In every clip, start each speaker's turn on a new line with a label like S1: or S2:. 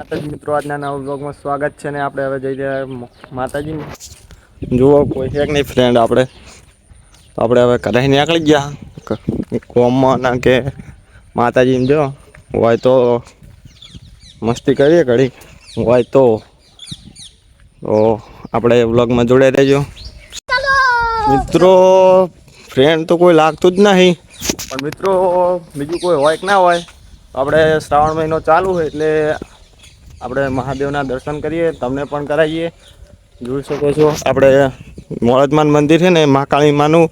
S1: માતાજી મિત્રો, આજના નવા બ્લોગમાં સ્વાગત છે ને આપણે હવે જઈ રહ્યા માતાજી. જુઓ, કોઈ છે નહીં ફ્રેન્ડ આપણે? તો આપણે હવે કરાઈ નીકળી ગયા. કોમમાં ના કે માતાજીને જો, હોય તો મસ્તી કરીએ ઘડી હોય તો. તો આપણે બ્લોગમાં જોડે રહેજો. મિત્રો ફ્રેન્ડ તો કોઈ લાગતું જ નહીં. પણ મિત્રો, બીજું કોઈ હોય કે ના હોય આપણે શ્રાવણ મહિનો ચાલુ હોય એટલે આપણે મહાદેવના દર્શન કરીએ, તમને પણ કરાવીએ. જોઈ શકો છો, આપણે મોળદમાન મંદિર છે ને મહાકાળી માનું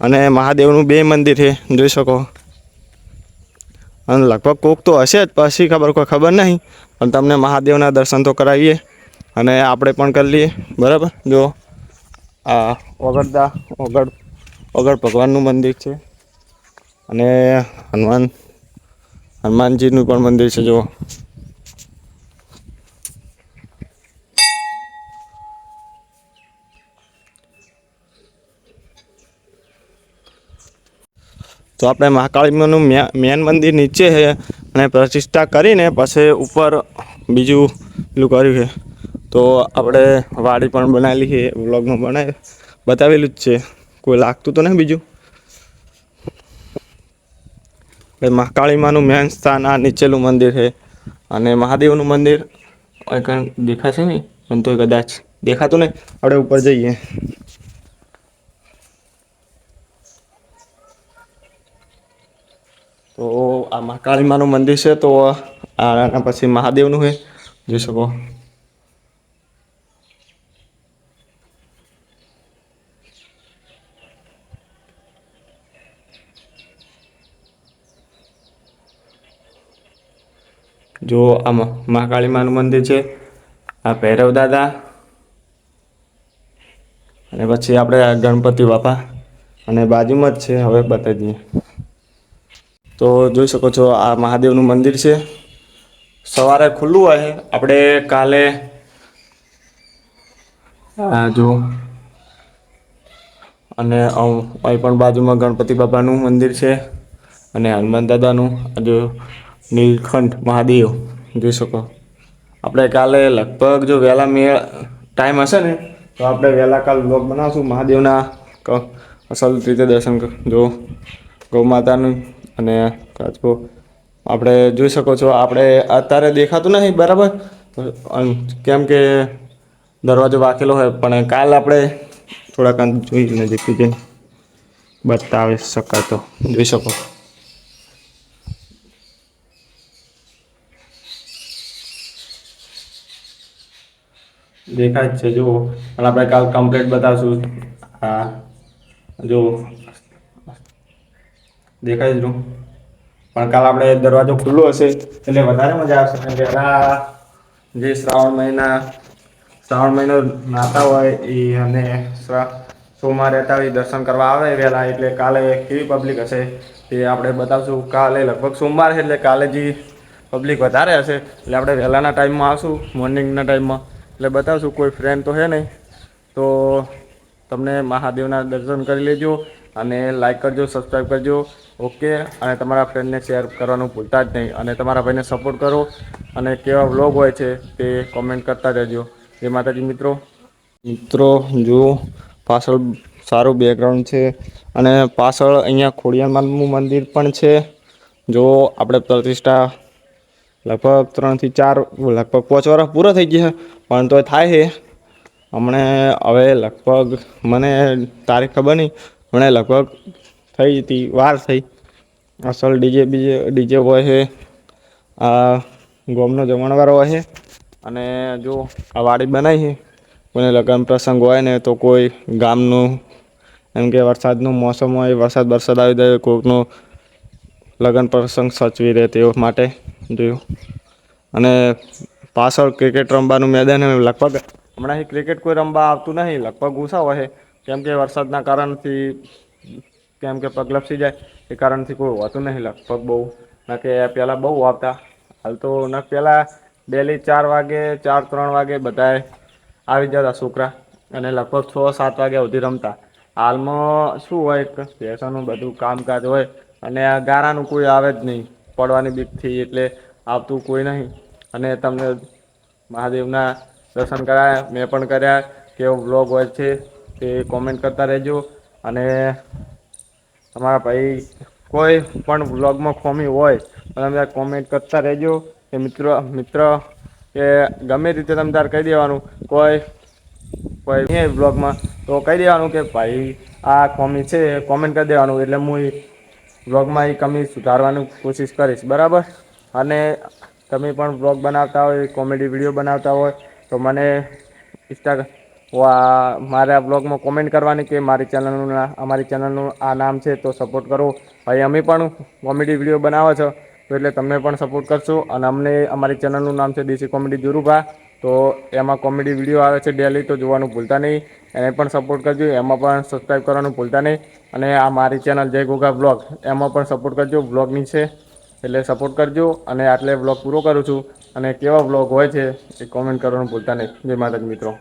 S1: અને મહાદેવનું બે મંદિર છે, જોઈ શકો. અને લગભગ કોક તો હશે જ, પછી ખબર કોઈ ખબર નહીં, પણ તમને મહાદેવના દર્શન તો કરાવીએ અને આપણે પણ કરી લઈએ, બરાબર? જો, આ ઓગળદા ઓગળ ઓગળ ભગવાનનું મંદિર છે અને હનુમાન, હનુમાનજીનું પણ મંદિર છે, જો. તો આપણે મહાકાળીમાનું મેન મંદિર નીચે છે અને પ્રતિષ્ઠા કરીને પછી ઉપર બીજું પેલું કર્યું છે. તો આપણે વાડી પણ બનાવેલી છે, વ્લોગમાં બનાવી બતાવેલું જ છે. કોઈ લાગતું તો નહીં બીજું? મહાકાળીમાનું મેન સ્થાન આ નીચેલું મંદિર છે અને મહાદેવનું મંદિર. કંઈ દેખાશે નહીં? પણ તો કદાચ દેખાતું નહીં. આપણે ઉપર જઈએ. તો આ મહાકાળીમાનું મંદિર છે, તો આના પછી મહાદેવનું છે. જોઈ શકો. જો આ મહાકાળીમાનું મંદિર છે, આ ભૈરવ દાદા અને પછી આપણે ગણપતિ બાપા અને બાજુમાં જ છે, હવે બતાવી દઈએ તો જોઈ શકો છો આ મહાદેવનું મંદિર છે. સવારે ખુલ્લું હોય, આપણે કાલે, આ જો, અને અહીં પણ બાજુમાં ગણપતિ બાપાનું મંદિર છે, અને હનુમાન દાદાનું જો, નીલખંડ મહાદેવ, જોઈ શકો. આપણે કાલે લગભગ જો વહેલા મેળ ટાઈમ હશે ને, તો આપણે વહેલા કાલ બ્લોગ બનાવશું મહાદેવના અસલ રીતે દર્શન જો ગૌ માતાનું અને કાચબો. આપણે જોઈ શકો છો, આપણે અત્યારે દેખાતું નથી બરાબર? કેમ કે દરવાજો વાકેલો હોય, પણ કાલ આપણે થોડાક જોઈ નજીકથી જઈને બતાવી શકાય તો જોઈ શકો. દેખાય છે, જુઓ. પણ આપણે કાલ કમ્પ્લીટ બતાવશું. હા. જો દેખાય જ. પણ કાલ આપણે દરવાજો ખુલ્લો હશે, એટલે વધારે મજા આવશે. કારણ કે આ જે શ્રાવણ મહિના, શ્રાવણ મહિનો નાતા હોય એ અને સોમવાર રહેતા હોય દર્શન કરવા આવે વહેલા, એટલે કાલે કેવી પબ્લિક હશે તે આપણે બતાવશું. કાલે લગભગ સોમવાર છે, એટલે કાલે જે પબ્લિક વધારે હશે, એટલે આપણે વહેલાના ટાઈમમાં આવશું મોર્નિંગના ટાઈમમાં. એટલે બતાવશું, કોઈ ફ્રેન્ડ તો છે નહીં. તો તમને મહાદેવના દર્શન કરી લેજો. અને લાઈક કરજો સબસ્ક્રાઈબ કરજો. ઓકે અને તમારા ફ્રેન્ડને શેર કરવાનું ભૂલતા જ નહીં. અને તમારા ભાઈને સપોર્ટ કરો. અને કેવા વ્લોગ હોય છે તે કોમેન્ટ કરતા રહેજો. જે માતાજી મિત્રો. મિત્રો જુઓ પાછળ સારું બેકગ્રાઉન્ડ છે. અને પાછળ અહીંયા ખોડિયામાનું મંદિર પણ છે. જો આપણે પ્રતિષ્ઠા લગભગ ત્રણથી ચાર, લગભગ પાંચ વર્ષ પૂરો થઈ ગયા. પણ તો થાય છે. હમણે હવે લગભગ મને તારીખ ખબર નહીં. મને લગભગ થઈ હતી, વાર થઈ. અસલ ડીજે બીજે, ડીજે હોય છે, આ ગોમનો જમણવારો હોય છે. અને જો આ વાડી બનાવી છે, કોઈને લગ્ન પ્રસંગ હોય ને તો કોઈ ગામનું, એમ કે વરસાદનું મોસમ હોય, વરસાદ વરસાદ આવી જાય, કોઈકનું લગ્ન પ્રસંગ સચવી રહે તેઓ માટે, જોયું. અને પાછળ ક્રિકેટ રમવાનું મેદાન લગભગ હમણાં ક્રિકેટ કોઈ રમવા આવતું નહીં, લગભગ ગુસ્સા હોય કેમ કે વરસાદના કારણથી, કેમ કે પગ લપસી જાય, એ કારણથી કોઈ હોતું નહીં લગભગ બહુ ના કે પહેલાં બહુ આવતા. હાલ તો ન પહેલાં ડેલી ચાર વાગે, ચાર, ત્રણ વાગે બધાએ આવી જતા છોકરા અને લગભગ છ, સાત વાગ્યા સુધી રમતા. હાલમાં શું હોય ભેંસોનું બધું કામકાજ હોય અને આ ગારાનું કોઈ આવે જ નહીં. પડવાની બીકથી એટલે આવતું કોઈ નહીં. અને તમને મહાદેવના દર્શન કરાયા, મેં પણ કર્યા, કેવો બ્લોગ હોય છે. તે કોમેન્ટ કરતા રહેજો. અને તમારા ભાઈ કોઈ પણ બ્લોગમાં ખોમી હોય, તો તમે કોમેન્ટ કરતા રહેજો. કે મિત્રો, મિત્ર કે ગમે રીતે તમે તાર કહી દેવાનું. કોઈ કોઈ બ્લોગમાં તો કહી દેવાનું કે ભાઈ, આ કોમી છે કોમેન્ટ કરી દેવાનું. એટલે હું બ્લોગમાં એ કમી સુધારવાની કોશિશ કરીશ. બરાબર? અને તમે પણ બ્લોગ બનાવતા હોય કોમેડી વીડિયો બનાવતા હોય, તો મને ઇન્સ્ટા મારા બ્લોગમાં કોમેન્ટ કરવાની કે મારી ચેનલનું અમારી ચેનલનું આ નામ છે તો સપોર્ટ કરો. ભાઈ, અમે પણ કોમેડી વીડિયો બનાવો છો, તો એટલે તમને પણ સપોર્ટ કરશું. અને અમને અમારી ચેનલનું નામ છે દેશી કોમેડી દુરુભા તો એમાં કોમેડી વીડિયો આવે છે ડેલી તો જોવાનું ભૂલતા નહીં. એને પણ સપોર્ટ કરજો, એમાં પણ સબસ્ક્રાઈબ કરવાનું ભૂલતા નહીં. અને આ મારી ચેનલ જય ગોગા બ્લોગ એમાં પણ સપોર્ટ કરજો બ્લોગની છે. એટલે સપોર્ટ કરજો, અને આટલે બ્લોગ પૂરો કરું છું. અને કેવા બ્લોગ હોય છે એ કોમેન્ટ કરવાનું ભૂલતા નહીં. જય માતાજી મિત્રો.